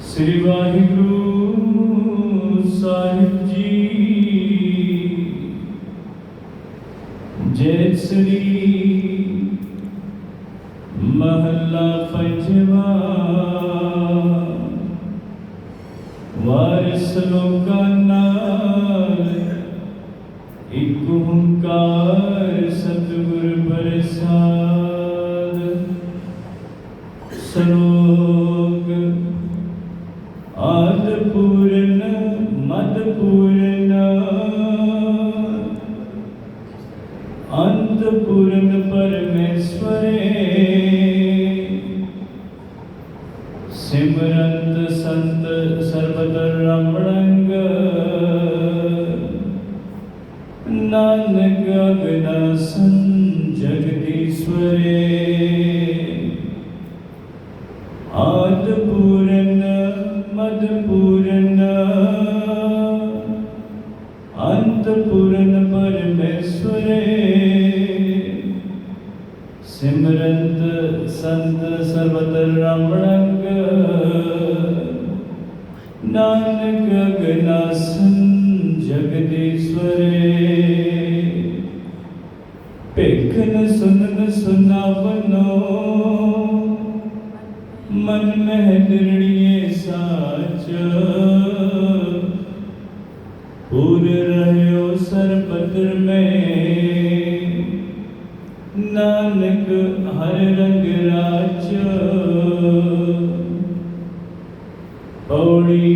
ਸ੍ਰੀ ਵਾਹਿਗੁਰੂ ਸਾਹਿਬ ਜੀ। ਜੈ ਸ੍ਰੀ ਮਹੱਲਾ ਪੰਜਵਾ। ਵਾਰਿਸ ਲੋਕਾਂ ਨਾਲ ਇਕ ਓੰਕਾਰ ਸਰੋਗ ਆਦ ਪੂਰਨ ਮਦ ਪੂਰਨ ਅੰਤ ਪੂਰਨ ਪਰਮੇਸ਼ਵਰੇ। ਸਿਮਰੰਤ ਸੰਤ ਸਰਬਤ ਰਮਣੰਗ ਨਾਨਕ ਅਗਨਾਸੰ ਜਗਦੀਸ਼ਵਰੇ। ਸੰਤ ਸਰਬਤ ਰਮਣੰਗ ਨਾਨਕ ਅਗਨਾਸੰ ਜਗਦੀਸ਼ਵਰੇ ਭੇਖਨ ਸੁਨਨ ਸੁਨਾਵਨੋ ਮਨ ਮਹਿ ਨਿਰਣੀਏ ਸਾਚ ਪੂਰ ਰਹਿਓ ਸਰਬਤਰ ਮੈਂ ਨਾਨਕ ਹਰ ਰੰਗ ਰਾਚ ਪੌੜੀ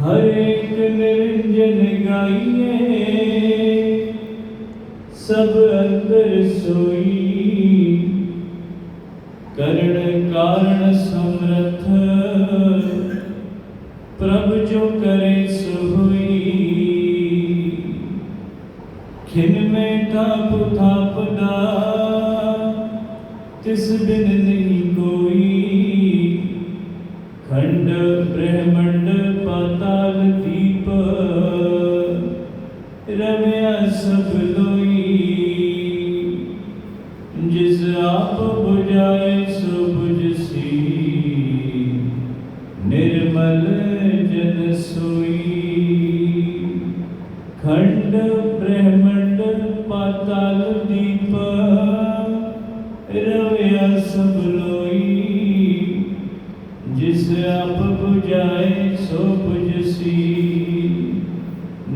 ਹਰ ਇੱਕ ਨਿਰੰਜਨ ਗਾਈਏ, ਸਭ ਅੰਦਰ ਸੋਈ। ਕਰਨ ਕਾਰਨ ਸਮਰਥ, ਪ੍ਰਭ ਜੋ ਕਰੇ ਸੋ ਹੋਈ ਖਿਨ ਮੈਂ ਤਿਸ ਬਿਨ ਨਹੀਂ ਕੋਈ। ਖੰਡ ਬ੍ਰਹਮੰਡ ਪਾਤਾਲ ਦੀਪ, ਰਮਿਆ ਸਭ ਲੋਈ। ਜਿਸ ਆਪ 부ਝਾਏ ਸੋ 부ਝਸੀ ਨਿਰਮਲ ਜਨ ਸੋਈ। ਖੰਡ ਬ੍ਰਹਮੰਡ